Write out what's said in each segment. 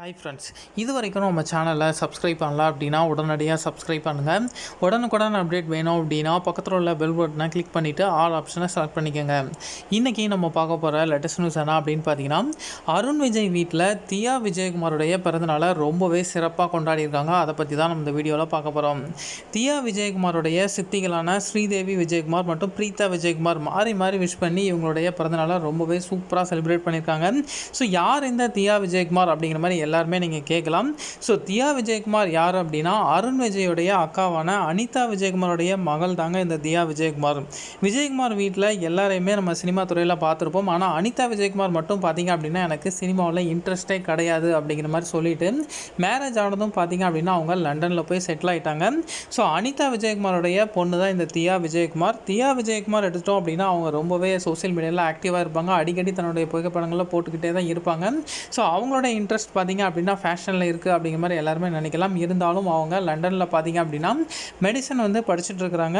Hi friends இது வரைக்கும் நம்ம சேனலை சப்ஸ்கிரைப் பண்ணல அப்படின்னா உடனடியாக சப்ஸ்கிரைப் பண்ணுங்கள் உடனுக்குடன் அப்டேட் வேணும் அப்படின்னா பக்கத்தில் உள்ள பெல் பட்டனை கிளிக் பண்ணிவிட்டு ஆல் ஆப்ஷனை செலக்ட் பண்ணிக்கோங்க. இன்றைக்கி நம்ம பார்க்க போகிற லேட்டஸ்ட் நியூஸ் என்ன அப்படின்னு பார்த்தீங்கன்னா அருண் விஜய் வீட்டில் தியா விஜயகுமாருடைய பிறந்தநாளை ரொம்பவே சிறப்பாக கொண்டாடியிருக்காங்க அதை பற்றி தான் நம்ம இந்த வீடியோவில் பார்க்க போகிறோம் தியா விஜயகுமாருடைய சித்திகளான ஸ்ரீதேவி விஜயகுமார் மற்றும் பிரீதா விஜயகுமார் மாறி மாறி விஷ் பண்ணி இவங்களுடைய பிறந்தநாளை ரொம்பவே சூப்பராக செலிப்ரேட் பண்ணியிருக்காங்க. ஸோ யார் இந்த தியா விஜயகுமார் அப்படிங்கிற மாதிரி எல்லாருமே நீங்கள் கேட்கலாம். ஸோ தியா விஜயகுமார் யார் அப்படின்னா அருண் விஜயோடைய அக்காவான அனிதா விஜயகுமாரோடைய மகள் தாங்க இந்த தியா விஜயகுமார். விஜயகுமார் வீட்டில் எல்லாரையுமே நம்ம சினிமா துறையில் பார்த்துருப்போம். ஆனால் அனிதா விஜயகுமார் மட்டும் பார்த்தீங்க அப்படின்னா எனக்கு சினிமாவில் இன்ட்ரெஸ்ட்டே கிடையாது அப்படிங்கிற மாதிரி சொல்லிட்டு மேரேஜ் ஆனதும் பார்த்தீங்க அப்படின்னா அவங்க லண்டனில் போய் செட்டில் ஆகிட்டாங்க ஸோ அனிதா விஜயகுமாரோடைய பொண்ணு தான் இந்த தியா விஜயகுமார். தியா விஜயகுமார் எடுத்துட்டோம் அப்படின்னா அவங்க ரொம்பவே சோஷியல் மீடியாவில் ஆக்டிவாக இருப்பாங்க. அடிக்கடி தன்னுடைய புகைப்படங்களை போட்டுக்கிட்டே தான் இருப்பாங்க. ஸோ அவங்களோட இன்ட்ரெஸ்ட் பார்த்திங்க அப்படின்னா ஃபேஷனில் இருக்குது அப்படிங்கிற மாதிரி எல்லாருமே நினைக்கலாம். இருந்தாலும் அவங்க லண்டனில் பார்த்தீங்க அப்படின்னா மெடிசன் வந்து படிச்சுட்டு இருக்கிறாங்க.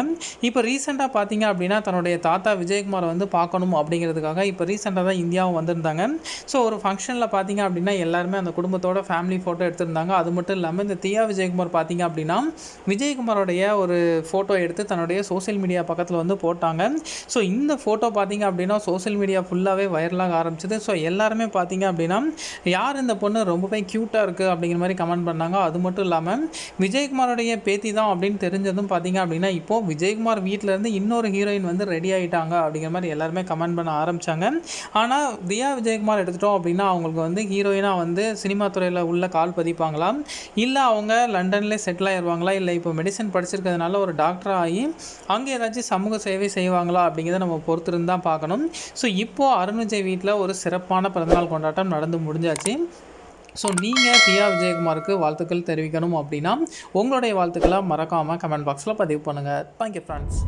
இப்போ ரீசெண்டாக பார்த்தீங்க அப்படின்னா தன்னுடைய தாத்தா விஜயகுமாரை வந்து பார்க்கணும் அப்படிங்கிறதுக்காக இப்போ ரீசெண்டாக தான் இந்தியாவும் வந்திருந்தாங்க. ஸோ ஒரு ஃபங்க்ஷனில் பார்த்தீங்க அப்படின்னா எல்லாருமே அந்த குடும்பத்தோட ஃபேமிலி ஃபோட்டோ எடுத்திருந்தாங்க. அது மட்டும் இல்லாமல் இந்த தியா விஜயகுமார் பார்த்தீங்க அப்படின்னா விஜயகுமாரோடைய ஒரு ஃபோட்டோ எடுத்து தன்னுடைய சோஷியல் மீடியா பக்கத்தில் வந்து போட்டாங்க. ஸோ இந்த ஃபோட்டோ பார்த்தீங்க அப்படின்னா சோஷியல் மீடியா ஃபுல்லாகவே வைரலாக ஆரம்பிச்சது. ஸோ எல்லாருமே பார்த்தீங்க அப்படின்னா யார் இந்த பொண்ணு? ரொம்ப ரொம்பவே க்யூட்டாக இருக்குது அப்படிங்கிற மாதிரி கமெண்ட் பண்ணாங்க. அது மட்டும் இல்லாமல் விஜயகுமாரோடைய பேத்தி தான் அப்படின்னு தெரிஞ்சதும் பார்த்தீங்க அப்படின்னா இப்போது விஜயகுமார் வீட்டில் இருந்து இன்னொரு ஹீரோயின் வந்து ரெடி ஆகிட்டாங்க அப்படிங்கிற மாதிரி எல்லாருமே கமெண்ட் பண்ண ஆரம்பித்தாங்க ஆனால் தியா விஜயகுமார் எடுத்துட்டோம் அப்படின்னா அவங்களுக்கு வந்து ஹீரோயினாக வந்து சினிமா துறையில் உள்ள கால் பதிப்பாங்களா? இல்லை அவங்க லண்டன்லேயே செட்டில் ஆயிடுவாங்களா இல்லை இப்போ மெடிசன் படிச்சிருக்கிறதுனால ஒரு டாக்டர் ஆகி அங்கே ஏதாச்சும் சமூக சேவை செய்வாங்களா அப்படிங்கிறத நம்ம பொறுத்திருந்து தான் பார்க்கணும். ஸோ இப்போது அருண் விஜய் வீட்டில் ஒரு சிறப்பான பிறந்தநாள் கொண்டாட்டம் நடந்து முடிஞ்சாச்சு. ஸோ நீங்கள் பியா விஜயகுமாருக்கு வாழ்த்துக்கள் தெரிவிக்கணும் அப்படின்னா உங்களுடைய வாழ்த்துக்களை மறக்காமல் கமெண்ட் பாக்ஸில் பதிவு பண்ணுங்கள் தேங்க்யூ ஃப்ரெண்ட்ஸ்